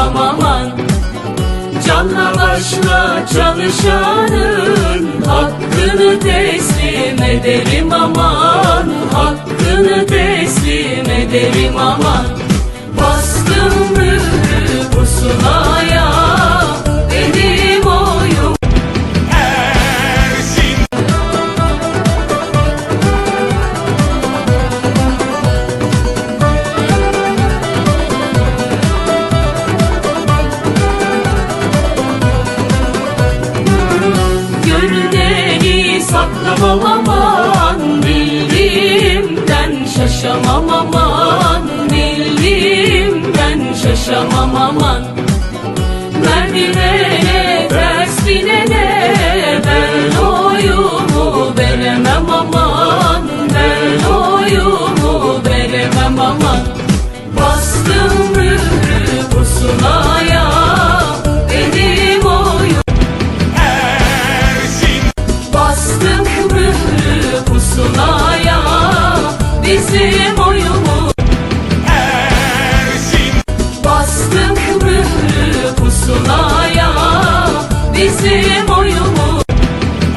aman aman Canla başla çalışanın Hakkını teslim ederim aman Hakkını teslim ederim aman. Saklamam aman Bildiğimden şaşamam aman Bildiğimden şaşamam aman. Merdivene Bizim oyumuz.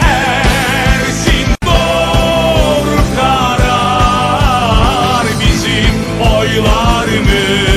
Ersin Doğru karar bizim oylarımız